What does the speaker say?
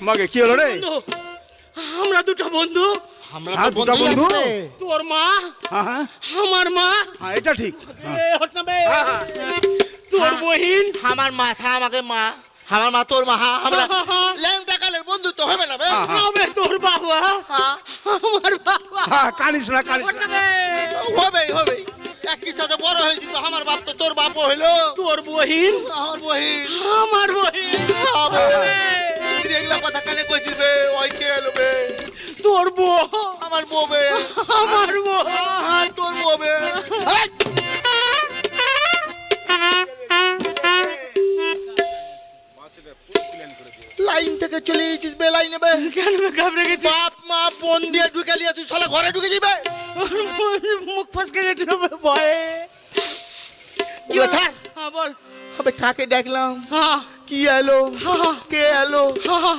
মাকে কি হলো রে? আমরা দুটো বন্ধু। আমরা হ্যাঁ, তো বন্ধু। তোর মা হ্যাঁ হ্যাঁ। আমার মা। হ্যাঁ এটা ঠিক। হ্যাঁ। এ, হট না বে। তোর বহিন। আমার মাথা আমাকে মা। আমার মা তোর মা আমরা ল্যাংটা কালের বন্ধু তো হবে না বে। হবে তোর বাবা। হ্যাঁ, আমার বাবা। হ্যাঁ কানিস না কানিস হট না না। বে। হবেই হবেই। একই সাথে বড় হয়েছি তো আমার বাপ তো তোর বাপ হইল। তোর বহিন। আমার বহিন। আমার বহিন। হবে হবে। তুই কথা কানে কইছিস বে ওই কে এলো বে? তোর বউ। আমার বউ বে। আমার বউ। হ্যাঁ তোর বউ বে। লাইন থেকে চলে গেছিস বে লাইনে বে। কেন বে ঘাবড়ে গেছি বাপ মা বোন দিয়ে ঢুকে লিয়ে তুই শালা ঘরে ঢুকে যাবে মুখ ফসকে গেছিল ভয়ে। কি? হ্যাঁ বল। হবে কাকে দেখলাম? হ্যাঁ। কি এলো? হ্যাঁ। কে এলো? হ্যাঁ।